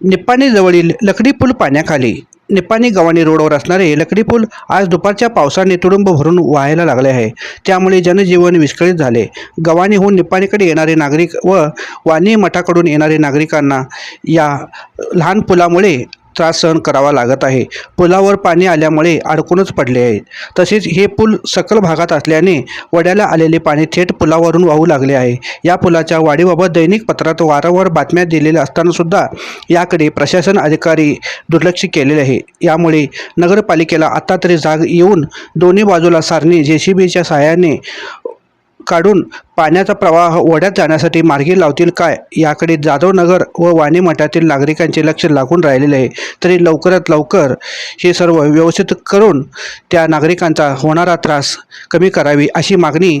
निप्पाणी जवळील लकडी पूल पाण्याखाली निप्पाणी गव्हाणी रोडवर असणारे लकडी पूल आज दुपारच्या पावसाने तुडुंब भरून वाहायला लागले आहे. त्यामुळे जनजीवन विस्कळीत झाले. गव्हाणीहून निप्पाणीकडे येणारे नागरिक व वाणी मठाकडून येणारे नागरिकांना या लहान पुलामुळे त्रास सहन करावा लागत आहे. पुलावर पाणी आल्यामुळे अडकूनच पडले आहे तसेच हे पूल सकल भागात असल्याने वड्याला आलेले पाणी थेट पुलावरून वाहू लागले आहे. या पुलाच्या वाढीबाबत दैनिक पत्रात वारंवार बातम्या दिलेल्या असतानासुद्धा याकडे प्रशासन अधिकारी दुर्लक्ष केलेले आहे. यामुळे नगरपालिकेला आता तरी जाग येऊन दोन्ही बाजूला सारणी जे सी बीच्या सहाय्याने काढून पाण्याचा प्रवाह ओढ्यात जाण्यासाठी मार्गी लावतील काय? याकडे जाधवनगर व वाणी मठातील नागरिकांचे लक्ष लागून राहिलेले आहे. तरी लवकरात लवकर हे सर्व व्यवस्थित करून त्या नागरिकांचा होणारा त्रास कमी करावी अशी मागणी